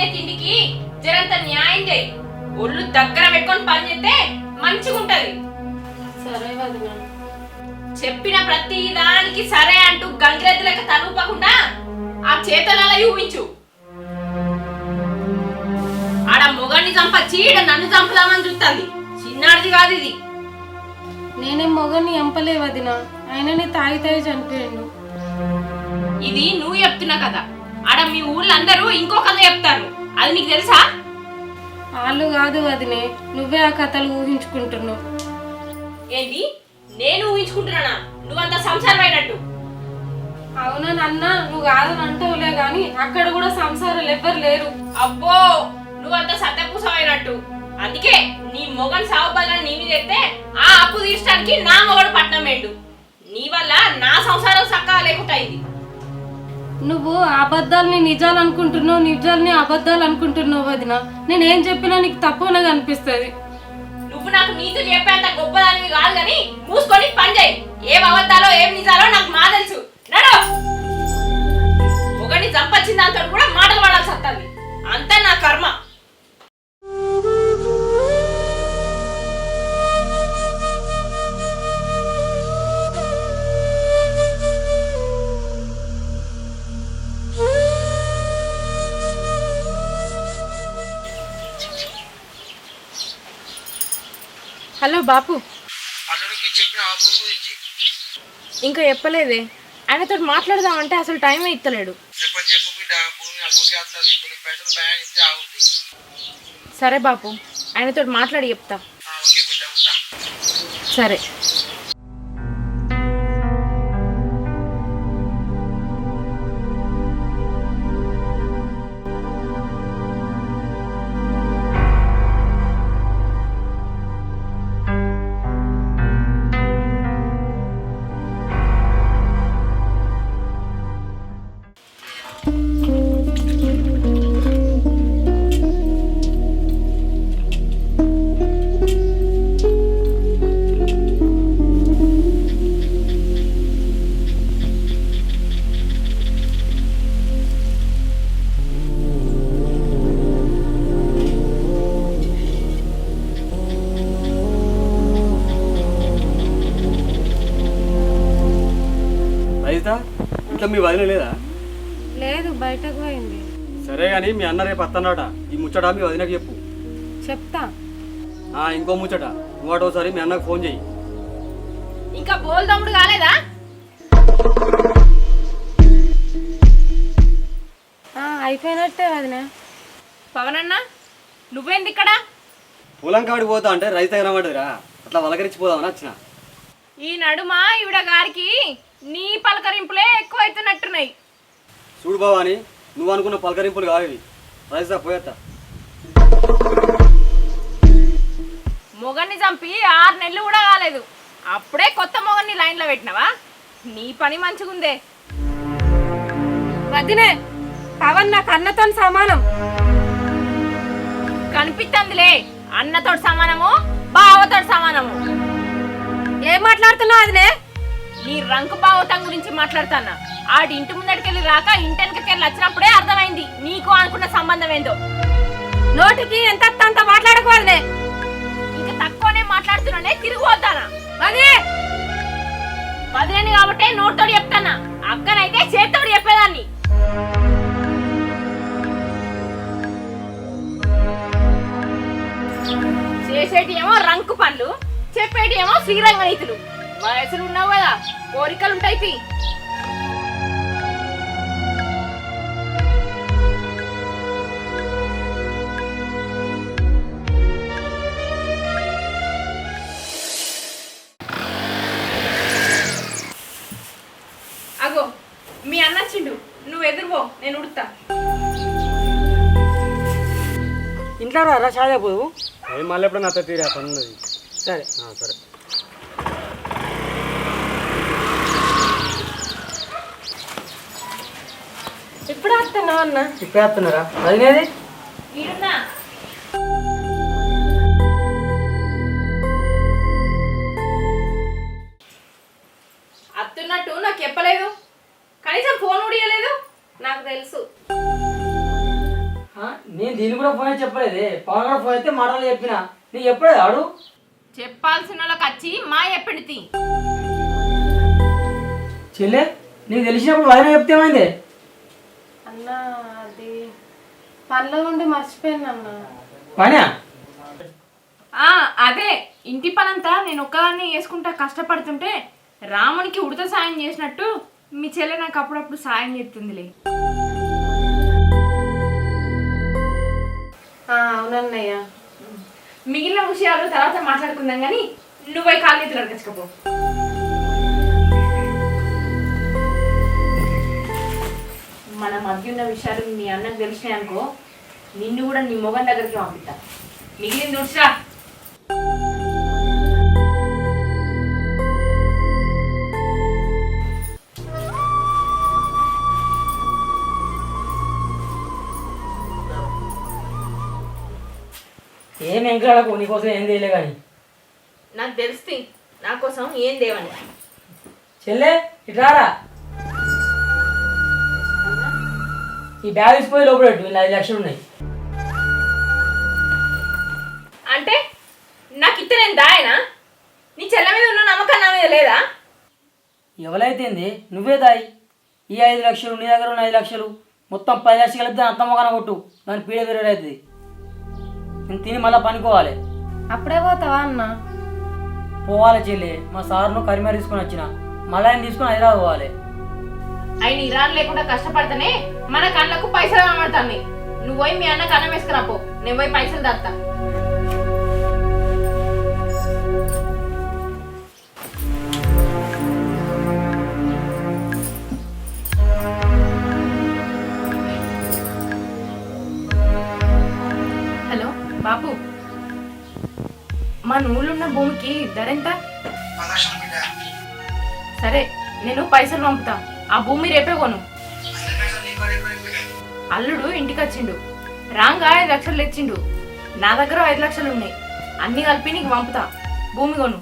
తినే తిండికి జరంత న్యాయం చేయి. ఒళ్ళు దగ్గర పెట్టుకొని పని చేస్తే మంచిగా ఉంటది చెప్పిన ప్రతి దానికి సరే అంటూ గంగిరెద్ది లెక్క తనుపకుండా ఆ చేతలలో ఊహించు. ఆడ మొగని చంప ఈడ నన్ను చంపుదామని చూస్తుంది. చిన్నాడిది కాదు ఇది. నేనే మొగని ఎంపలే ఆయననే తాగి తాగి చంపేయండు. ఇది నువ్వు చెప్తున్నా కదా ఆడ మీ ఊళ్ళో అందరూ ఇంకో కథ చెప్తారు. అది నీకు తెలుసా? వాళ్ళు కాదు వదినే నువ్వే ఆ కథలు ఊహించుకుంటున్నావు. ఏంటి? నేను ఊహించుకుంటున్నానా? నువ్వంత సంసారం అయినట్టు అవునా నాన్న నువ్వు కాదని అంటావులే గాని అక్కడ కూడా సంసారాలు ఎవ్వరు లేరు. అబ్బో నువ్వంత సత్యపూసమైనట్టు. అందుకే నీ మొగన్ బదులు నీ మీద ఎత్తే ఆ అప్పు తీర్చడానికి నా మొగడు పట్నం వేండు నీ వల్ల నా సంసారం చక్కగా లేకుండా అయింది. నువ్వు అబద్ధాలని నిజాలు అనుకుంటున్నావు నిజాలని అబద్ధాలు అనుకుంటున్నావు వదిన. ఏం చెప్పినా నీకు తప్పునగా అనిపిస్తుంది. నువ్వు నాకు నీతులు చెప్పేంత గొప్పదానివి కాదు కానీ మూసుకొని పని చేయి. ఏం అబద్ధాలో ఏం నిజాలో నాకు మా తెలుసు. నడు. ఒకటి చంపచ్చిన దాంతో కూడా మాటలు పడాల్సి వస్తుంది. అంతా నా కర్మ. హలో బాపు. ఇంకా చెప్పలేదే. ఆయనతో మాట్లాడదామంటే అసలు టైం ఇస్తలేడు సరే బాపు ఆయనతో మాట్లాడి చెప్తా. సరే. రైత ఇంట్లో మీ వదిన లేదా? లేదు బయటకు పోయింది. సరే కానీ మీ అన్న రేపు వస్తున్నాడట ఈ ముచ్చట మీ వదినకి చెప్పు. చెప్తా. ఆ, ఇంకో ముచ్చట. ఒకసారి మీ అన్నకు ఫోన్ చెయ్యి. ఇంకా బోల్ తమ్ముడు కాలేదా? ఆ, అయిపోయినట్టే వదిన. పవనన్న నువ్వేంది ఇక్కడ? పొలం కాడికి పోతా అంటే రైతు అయినమాటదిరా అట్లా వలకరించిపోదామని వచ్చిన. ఈ నడుమ ఈవిడ గారికి? నీ పలకరింపులే ఎక్కువ అవుతున్నట్టున్నాయి చూడు బావాని నువ్వు అనుకున్న పలకరింపులు కావేవి రైతా పోయేస్తా మొగన్ని చంపి ఆరు నెలలు కూడా కాలేదు. అప్పుడే కొత్త మొగన్ని లైన్లో పెట్టినవా? నీ పని మంచిగుందే. వదినే పవన్ నాకు అన్నతో సమానం. కనిపిస్తుందిలే అన్నతోటి సమానము బావతోటి సమానము. ఏం మాట్లాడుతున్నావు వదినే? నీ రంకు బావతం గురించి మాట్లాడుతానా? ఆడి ఇంటి ముందడికెళ్ళి రాక ఇంటెనకెళ్ళి వచ్చినప్పుడే అర్థమైంది. నీకు అనుకున్న సంబంధం ఏందో? నోటికి ఎంత అంత మాట్లాడకు ఇంకా తక్కువనే మాట్లాడుతున్నానే తిరిగి పోతానా? అదే పదిహేను కాబట్టి నోటితోటి చెప్తానా? అక్కనైతే చేత్తోడు చెప్పేదాన్ని. చేసేటి ఏమో రంకు పనులు చెప్పేటి ఏమో శ్రీరంగ నీతులు. వయసులు ఉన్నావు కదా కోరికలు ఉంటాయి. అగో మీ అన్న వచ్చిండు. నువ్వు ఎదురుపో నేను ఉడుతా. ఇంట్లో రా మళ్ళీ ఎప్పుడు నా తీరా పని ఉన్నది సరే సరే. అన్న వదినేది ఈడున్నా. అత్తున్నట్టు నాకు చెప్పలేదు. కనీసం ఫోన్ ఉడియలేదు నాకు తెలుసు. నేను దీన్ని కూడా ఫోన్ చెప్పలేదే. పవన్ కూడా ఫోన్ అయితే మాటలు చెప్పిన. నీకు చెప్పలేదు ఆడు? చెప్పాల్సిన వాళ్ళకి వచ్చి మా ఎప్పటిది చెల్లె నీకు తెలిసినప్పుడు వదిన చెప్తే ఏమైంది? అన్న అది పనిలో ఉండి మర్చిపోయాను అన్న. పనా ఆ అదే ఇంటి పనంతా నేను ఒక్కదాన్ని వేసుకుంటా కష్టపడుతుంటే రామునికి ఉడత సాయం చేసినట్టు మీ చెల్లె నాకు అప్పుడప్పుడు సాయం చేస్తుందిలే. ఆ, అవునన్నయ్య. మిగిలిన విషయాలు తర్వాత మాట్లాడుకుందాం కానీ నువ్వై కాళ్ళు ఎత్తులు అడగచ్చుకపో మన మధ్య ఉన్న విషయాలు మీ అన్నకు తెలిసినాయి అనుకో నిన్ను కూడా నీ మొగన్ దగ్గరికి పంపిస్తా. మిగిలింది చూసిరా ఏం ఎంకలాడకు నీకోసం ఏం చేయలే కానీ? నాకు తెలిసి నా కోసం ఏం దేవని? చెల్లె ఇట్లారా ఈ బ్యాగ్ తీసిపోయి లోపల పెట్టు ఐదు లక్షలు ఉన్నాయి. అంటే నాకు ఇత్త నేను దాయనా నీ చెల్ల మీద ఉన్న నమ్మకం నా మీద లేదా? ఎవరైతే? నువ్వే దాయి. ఈ ఐదు లక్షలు నీ దగ్గర ఉన్న ఐదు లక్షలు మొత్తం పది లక్షలు కలిపి దాని అత్తమ్మగాన కొట్టు. దాని పీడ వేరే అవుతుంది. నేను తిని మళ్ళీ పనుకోవాలి. అప్పుడే పోతావా అన్న? పోవాలి చెల్లి. మా సార్ను కరిమేర తీసుకొని వచ్చిన. మళ్ళీ ఆయన తీసుకొని హైదరాబాద్ పోవాలి. ఆయన ఇరాన్ లేకుండా కష్టపడితేనే మన కళ్ళకు పైసలు కనబడతాయి నువ్వు పోయి మీ అన్న కన్నం వేసుకురా పో. నేను పోయి పైసలు దత్తా హలో బాపు. మన ఊళ్ళో భూమికి ధర ఎంత? సరే నేను పైసలు పంపుతా. ఆ భూమి రేపే కొను. అల్లుడు ఇంటికి వచ్చిండు రాంగా ఐదు లక్షలు తెచ్చిండు. నా దగ్గర ఐదు లక్షలు ఉన్నాయి. అన్ని కలిపి నీకు పంపుతా. భూమి కొను.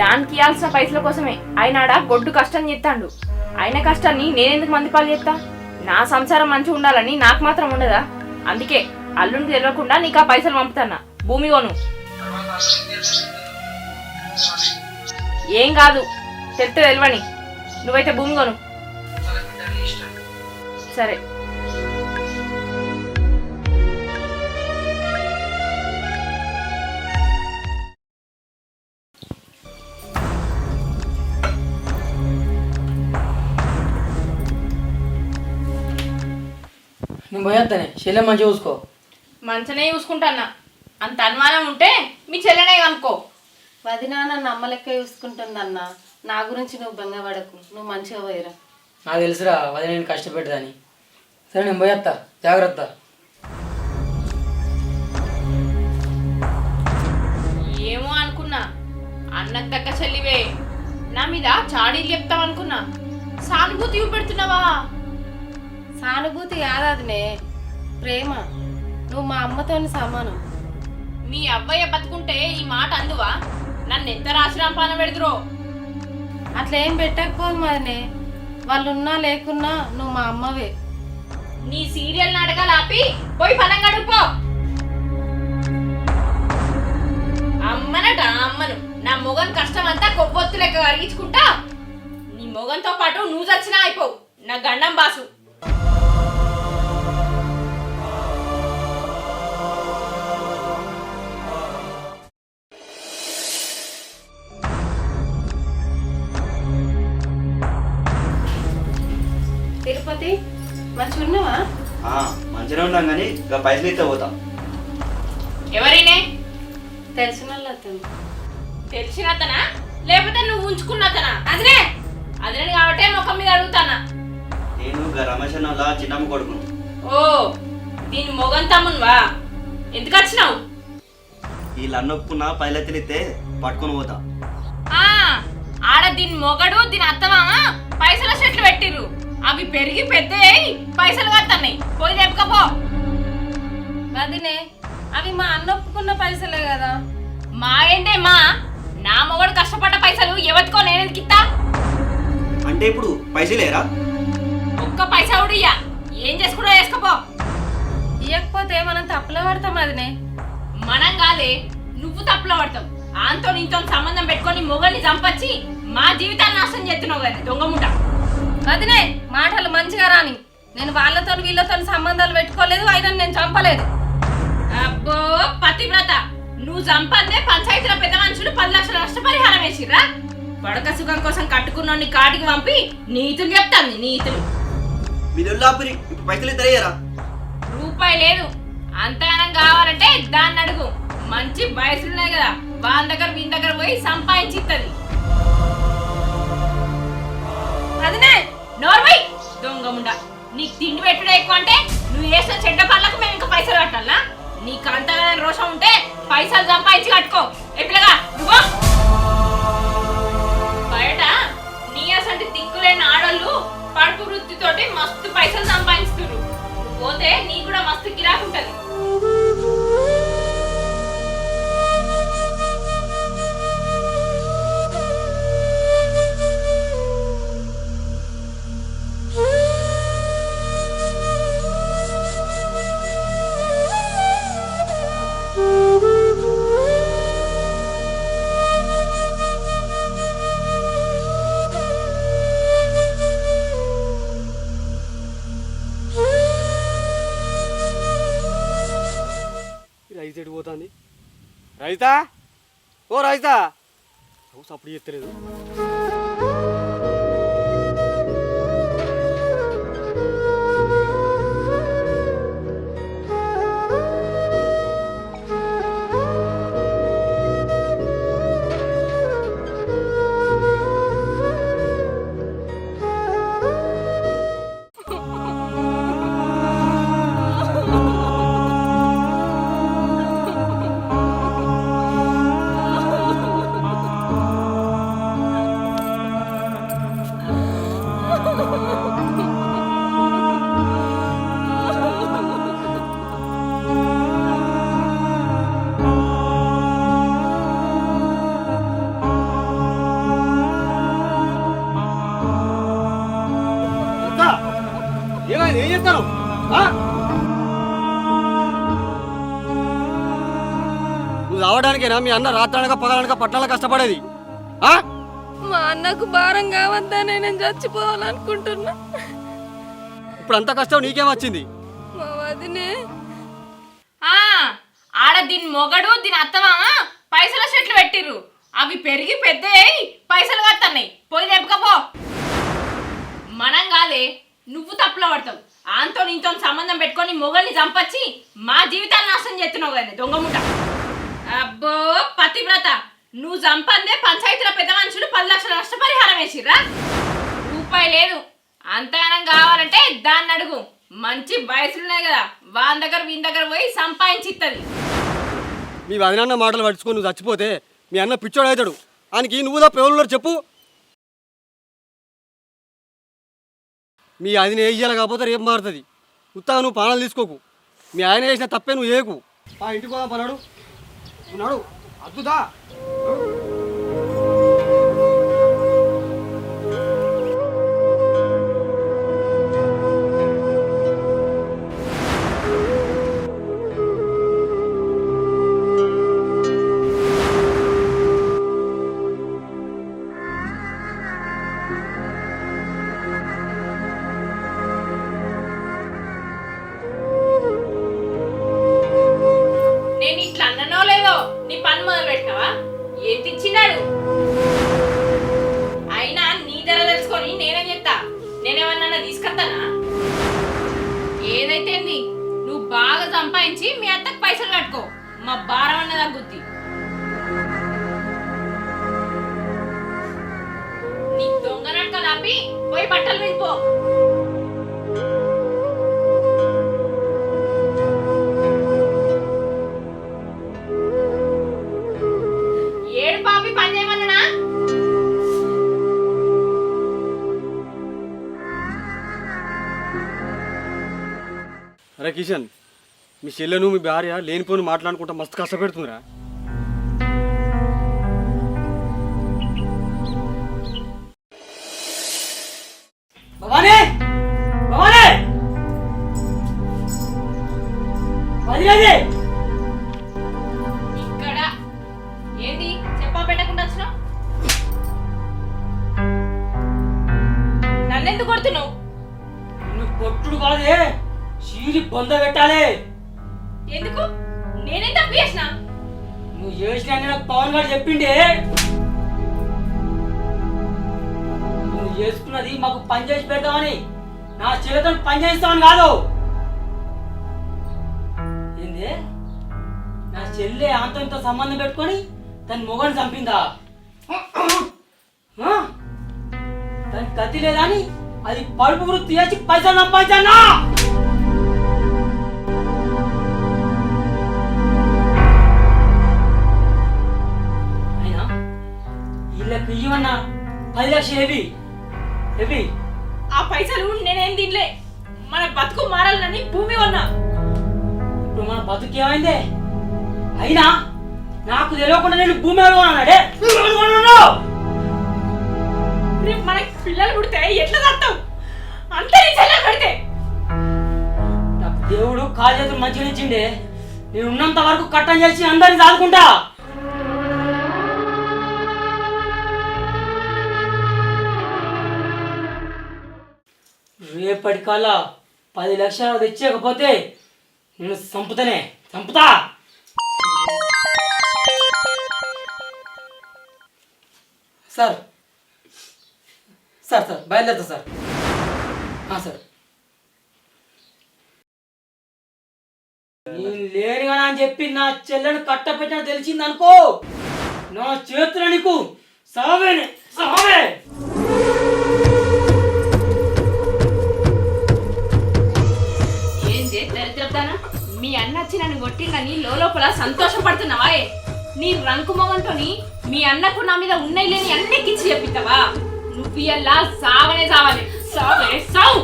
దానికి ఇవ్వాల్సిన పైసల కోసమే. ఆయన ఆడ గొడ్డు కష్టం చేస్తాడు ఆయన కష్టాన్ని నేనెందుకు మంది పాలు చేస్తా నా సంసారం మంచిగా ఉండాలని నాకు మాత్రం ఉండదా? అందుకే అల్లుడికి తెలియకుండా నీకు ఆ పైసలు పంపుతానా భూమి కొను. ఏం కాదు తెలితే తెలియని నువ్వైతే భూమి కొను. సరే. బిడ్డ నీ ఇష్టం సరే నేను పోయేస్తానే చెల్లె మంచిగా చూసుకో. మంచనే చూసుకుంటానా అంత అనుమానం ఉంటే మీ చెల్లెనే కనుక్కో. వదిన నన్ను అమ్మలెక్క చూసుకుంటుంది అన్న నా గురించి నువ్వు బెంగపడకు నువ్వు మంచిగా పోయిరా. నాకు తెలుసురా వదిన నేను కష్టపెట్టదని సరే నేను పోయేస్తా జాగ్రత్త. ఏమో అనుకున్నా అన్నకు దక్క చెల్లివే. నా మీద చాడీలు చెప్తావు అనుకున్నా. సానుభూతి చూపెడుతున్నావా? సానుభూతి కాదదినే ప్రేమ. నువ్వు మా అమ్మతోని సమానం. మీ అవ్వయ్య బతుకుంటే ఈ మాట అందువా? నన్ను ఎంత రాశిరాంపాన పెడుతురో అట్లా ఏం పెట్టకపోదు మదినే వాళ్ళు ఉన్నా లేకున్నా నువ్వు మా అమ్మవే. నీ సీరియల్ నాటకాలు ఆపి పోయి పనం గడుపో అమ్మనట అమ్మను. నా మొగన్ కష్టం అంతా కొవ్వొత్తు లెక్క కరిగించుకుంటా. నీ మొగన్తో పాటు నువ్వు చచ్చినా అయిపోవు. నా గండం బాసు. మంచిగా ఉన్నావా మంచిగా ఉంటాం కానీ ఇక పైసలు ఇస్తే పోతాం. ఎవరినే? తెలిసిన అతను. తెలిసిన అతనా? లేకపోతే నువ్వు ఉంచుకున్న అతనా? అదినే! అదినే కాబట్టే ముఖం మీద అడుగుతానా? నేను గా రమేష్ అన్న వాళ్ళ చిన్నమ్మ కొడుకును. ఓ దీని మొగన్ తమ్మున్వా? ఎందుకు వచ్చినావు? వీళ్ళు అన్న ఒప్పుకున్న పైలెత్తులు ఇస్తే పట్టుకొని పోతా. ఆ, ఆడ దీని మొగడు దీని అత్తమామ పైసల చెట్లు పెట్టిర్రు. అవి పెరిగి పెద్ద పైసలు కడుతున్నాయి. పోయి తెప్పుకపో వదినే అవి మా అన్న ఒప్పుకున్న పైసలే కదా. మా ఏంటే మా? నా మొగడు కష్టపడ్డ పైసలు ఎవరికో నేను ఎందుకు ఇత్తా అంటే ఇప్పుడు పైసలేరా ఒక్క పైసా కూడా ఇయ్య. ఏం చేసుకుంటా చేసుకోపో ఇవ్వకపోతే మనం తప్పులో పడతాం వదినే. మనం కాదే నువ్వు తప్పులో పడతావు. ఆంతో నీతో సంబంధం పెట్టుకొని మొగల్ని చంపచ్చి మా జీవితాన్ని నాశనం చేస్తున్నావు కదా దొంగముట వదినే మాటలు మంచిగా రాని. నేను వాళ్ళతో వీళ్ళతో సంబంధాలు పెట్టుకోలేదు అయినా నేను చంపలేదు. అబ్బో పతివ్రత. నువ్వు చంపందే పంచాయతీలో పెద్ద మనుషులు పది లక్షల నష్టపరిహారం వేసిర్రా? పడక సుఖం కోసం కట్టుకున్నోని కాటికి పంపి నీతులు చెప్తాంది నీతులు. మీ పైసలు ఇద్దరయ్యారా రూపాయి లేదు. అంతగానం కావాలంటే దాన్ని అడుగు. మంచి వయసులున్నాయి కదా వాళ్ళ దగ్గర వీని దగ్గర పోయి సంపాదించి ఇస్తుంది వదినే దొంగ దొంగముండ నీకు తిండి పెట్టడం ఎక్కువ అంటే నువ్వు వేసిన చెడ్డ పనులకు మేము ఇంకా పైసలు కట్టాలా? నీకు అంతగా రోషం ఉంటే పైసలు సంపాదించి కట్టుకో. ఎప్పుడుగా నువ్వు బయట నీ అసలు దిక్కులేని ఆడోళ్ళు పడుపు వృత్తితోటి మస్తు పైసలు సంపాదించుతున్నారు పోతే నీ కూడా మస్తు గిరాకు రైతా? ఓ రైతా? హౌస్ అప్పుడు ఎత్తలేదు నువ్వు రావడానికేనా? మీ అన్న రాత్రనక పగలనక పట్టణాల కష్టపడేది. ఆ? మా అన్నకు భారం కావద్దని నేను చచ్చిపోవాలనుకుంటున్నా. ఇప్పుడు అంత కష్టం నీకేం వచ్చింది? మా వదినే. ఆ ఆడ దీని మొగడు దీని అత్తమామ పైసల చెట్లు పెట్టిర్రు. అవి పెరిగి పెద్ద పైసలు కత్తన్నాయి. పోయి తెప్పుకపో మనం కాదే నువ్వు తప్పులో పడతావు. ఆంతో నీతో సంబంధం పెట్టుకొని మొగల్ని చంపచ్చి మా జీవితాన్ని నాశనం చేస్తున్నావు కదా దొంగముట అబ్బో పతివ్రత నువ్వు చంపందే పంచాయతీలో పెద్ద మనుషులు పది లక్షల నష్టపరిహారం వేసిర్రా? రూపాయి లేదు. అంతగానం కావాలంటే దాన్ని అడుగు. మంచి వయసులున్నాయి కదా వాళ్ళ దగ్గర వీని దగ్గర పోయి సంపాదించి ఇస్తుంది మీ వదినన్న మాటలు పడుచుకొని నువ్వు చచ్చిపోతే మీ అన్న పిచ్చోడు అవుతాడు. ఆయనకి నువ్వు తప్ప ఎవరు చెప్పు. మీ ఆయన ఏ ఇయ్యాలి కాకపోతే రేపు మారుతుంది. ఉత్తా నువ్వు పానాలు తీసుకోకు. మీ ఆయన చేసిన తప్పే నువ్వు ఏకు ఆ ఇంటికి పోదాం పన్నాడు ఉన్నాడు అద్దుదా కిషన్ మీ చెల్లెను మీ భార్య లేనిపోని మాట్లాడుకుంటా మస్తు కష్టపెడుతుందిరా. భవానే! నన్నెందుకు కొడుతున్నావు? కొట్టుడు బొంద పెట్టాలి. ఎందుకు? నేనేం తప్పు చేసిన? నువ్వు చేసిన నాకు పవన్ గారు చెప్పిండే. నువ్వు చేసుకున్నది మాకు పని చేసి పెడతామని నా చేతితో పని చేస్తామని కాదు. ఏంది? నా చెల్లె ఆంతో ఇంత సంబంధం పెట్టుకొని తన మొగని చంపిందా? ఆ? దానికి గతి లేదని అది పడుపు వృత్తి చేసి పైసలు సంపాదించన్నా? ఇవ్వన్నా పది లక్షలు ఏవి ఏవి ఆ పైసలు నేనేం తినలే. మన బతుకు మారాలని భూమి కొన్నా. ఇప్పుడు మన బతుకు ఏమైందే? అయినా నాకు తెలియకుండా నేను భూమి అడుగున్నాడే రేపు మనకి పిల్లలు పుడితే ఎట్లా తత్తావు? అంత నీ చెల్లెలు పెడితే. నాకు దేవుడు కాలు చేతులు మంచిగా ఇచ్చిండే. నేను ఉన్నంత వరకు కట్టం చేసి అందరిని దాదుకుంటా. రేపటికల్లా పది లక్షలు తెచ్చేయకపోతే నేను చంపుతానే. చంపుతా! సార్. సార్ సార్ బయలుదేరుతా సార్. ఆ, సార్. నేను కదా అని చెప్పి నా చెల్లెని కట్టపెట్టిన తెలిసింది అనుకో నా చేతులు నీకు సావేనే సావే! చెప్తానా? మీ అన్న వచ్చి నన్ను కొట్టిందని లోపల సంతోషపడుతున్నావా నీ రంకు మొగంతోని మీ అన్నకు నా మీద ఉన్నాయి లేని అన్నికిచ్చి చెప్పిస్తావా? నువ్వు ఇలా సావనే సావాలి. సావే సావు.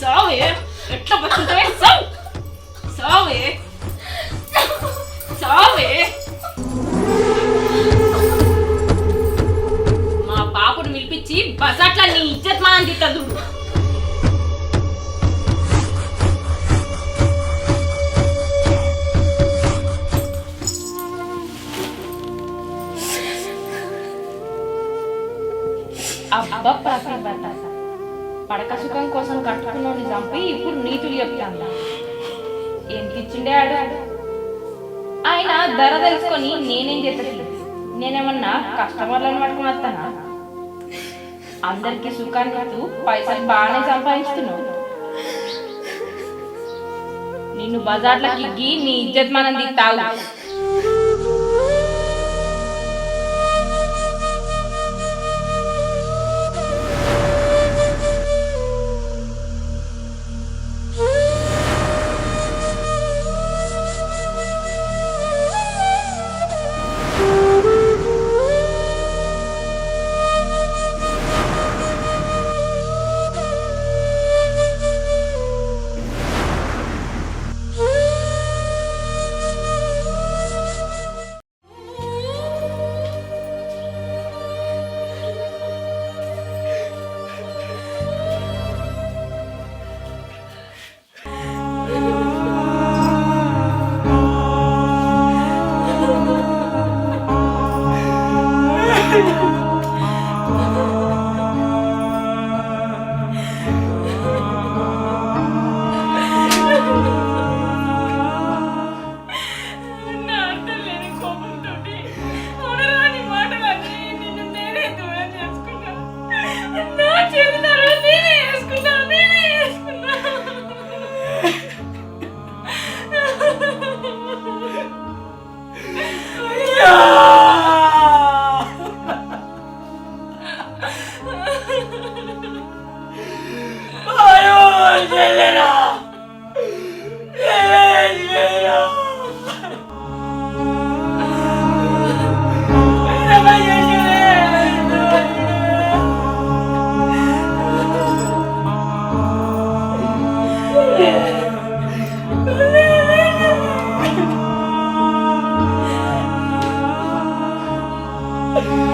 సావే. ఎట్లా బతుకుంటావే సావు. సావే. సావే. మా పాపను పిలిపించి బజాట్లా నీ ఇజ్జత్ మనం తిట్టదు. అబ్బా ప్రసన్న పడక సుఖం కోసం కట్టుకున్నోడిని చంపి ఇప్పుడు నీతులు చెప్తాను ఎంత ఇచ్చిండే ఆడు ఆయన ధర తెలుసుకొని నేనేం చేస్తాను నేనేమన్నా కస్టమర్లను పట్టుకుని వస్తానా అందరికి సుఖాన్ని ఇస్తూ పైసలు బాగానే సంపాదిస్తున్నావు నిన్ను బజార్లకి ఇగ్గి నీ ఇజ్జత్ మనం తాగు. Bye.